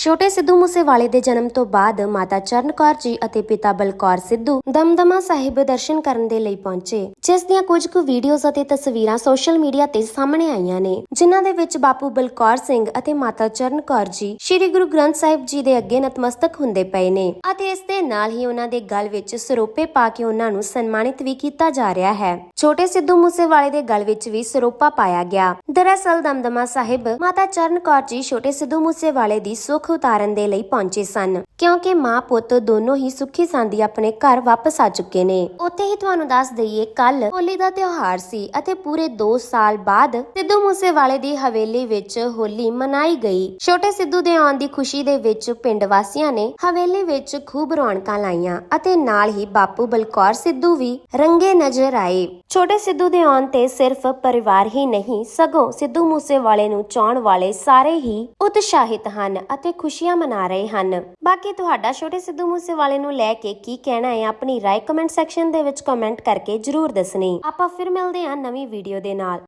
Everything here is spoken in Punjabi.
ਛੋਟੇ ਸਿੱਧੂ ਮੂਸੇਵਾਲੇ ਦੇ ਜਨਮ ਤੋਂ ਬਾਅਦ ਮਾਤਾ ਚਰਨ ਕੌਰ ਜੀ ਅਤੇ ਪਿਤਾ ਬਲਕੌਰ ਸਿੱਧੂ ਦਮਦਮਾ ਸਾਹਿਬ ਦਰਸ਼ਨ ਕਰਨ ਦੇ ਲਈ ਪਹੁੰਚੇ, ਜਿਸ ਦੀਆਂ ਕੁਝ ਕੁ ਵੀਡੀਓਜ਼ ਅਤੇ ਤਸਵੀਰਾਂ ਸੋਸ਼ਲ ਮੀਡੀਆ ਤੇ ਸਾਹਮਣੇ ਆਈਆਂ ਨੇ, ਜਿਨ੍ਹਾਂ ਦੇ ਵਿੱਚ ਬਾਪੂ ਬਲਕੌਰ ਸਿੰਘ ਅਤੇ ਮਾਤਾ ਚਰਨ ਕੌਰ ਜੀ ਸ੍ਰੀ ਗੁਰੂ ਗ੍ਰੰਥ ਸਾਹਿਬ ਜੀ ਦੇ ਅੱਗੇ ਨਤਮਸਤਕ ਹੁੰਦੇ ਪਏ ਨੇ ਅਤੇ ਇਸ ਦੇ ਨਾਲ ਹੀ ਉਹਨਾਂ ਦੇ ਗਲ ਵਿੱਚ ਸਰੋਪੇ ਪਾ ਕੇ ਉਹਨਾਂ ਨੂੰ ਸਨਮਾਨਿਤ ਵੀ ਕੀਤਾ ਜਾ ਰਿਹਾ ਹੈ। ਛੋਟੇ ਸਿੱਧੂ ਮੂਸੇਵਾਲੇ ਦੇ ਗਲ ਵਿੱਚ ਵੀ ਸਰੋਪਾ ਪਾਇਆ ਗਿਆ। ਦਰਅਸਲ ਦਮਦਮਾ ਸਾਹਿਬ, ਮਾਤਾ ਚਰਨ ਕੌਰ ਜੀ ਛੋਟੇ ਸਿੱਧੂ ਮੂਸੇਵਾਲੇ ਦੀ ਸੁੱਖ ਉਤਾਰਨ ਦੇ ਲਈ ਪਹੁੰਚੇ ਸਨ, ਕਿਉਂਕਿ ਮਾਂ ਪੁੱਤ ਦੋਨੋਂ ਹੀ ਸੁੱਖੀ ਸੰਦੀ ਆਪਣੇ ਘਰ ਵਾਪਸ ਆ ਚੁੱਕੇ ਨੇ। ਉੱਥੇ ਹੀ ਤੁਹਾਨੂੰ ਦੱਸ ਦਈਏ ਕੱਲ ਹੋਲੀ ਦਾ ਤਿਉਹਾਰ ਸੀ ਅਤੇ ਪੂਰੇ 2 ਸਾਲ ਬਾਅਦ ਸਿੱਧੂ ਮੂਸੇਵਾਲੇ ਦੀ ਹਵੇਲੀ ਵਿੱਚ ਹੋਲੀ ਮਨਾਈ ਗਈ। ਛੋਟੇ ਸਿੱਧੂ ਦੇ ਆਉਣ ਦੀ ਖੁਸ਼ੀ ਦੇ ਵਿੱਚ ਪਿੰਡ ਵਾਸੀਆਂ ਨੇ ਹਵੇਲੀ ਵਿੱਚ ਖੂਬ ਰੌਣਕਾਂ ਲਾਈਆਂ ਅਤੇ ਨਾਲ ਹੀ ਬਾਪੂ ਬਲਕੌਰ ਸਿੱਧੂ ਵੀ ਰੰਗੇ ਨਜ਼ਰ ਆਏ। ਛੋਟੇ ਸਿੱਧੂ ਦੇ ਆਉਣ ਤੇ ਸਿਰਫ ਪਰਿਵਾਰ ਹੀ ਨਹੀਂ, ਸਗੋਂ ਸਿੱਧੂ ਮੂਸੇਵਾਲੇ ਨੂੰ ਚਾਹਣ ਵਾਲੇ ਸਾਰੇ ਹੀ ਉਤਸ਼ਾਹਿਤ ਹਨ ਅਤੇ ਖੁਸ਼ੀਆਂ ਮਨਾ ਰਹੇ ਹਨ। ਬਾਕੀ ਤੁਹਾਡਾ ਛੋਟੇ ਸਿੱਧੂ ਮੂਸੇਵਾਲੇ ਨੂੰ ਲੈ ਕੇ ਕੀ ਕਹਿਣਾ ਹੈ, ਆਪਣੀ ਰਾਏ ਕਮੈਂਟ ਸੈਕਸ਼ਨ ਦੇ ਵਿੱਚ ਕਮੈਂਟ ਕਰਕੇ ਜਰੂਰ ਦੱਸਣੀ। ਆਪਾਂ ਫਿਰ ਮਿਲਦੇ ਹਾਂ ਨਵੀਂ ਵੀਡੀਓ ਦੇ ਨਾਲ।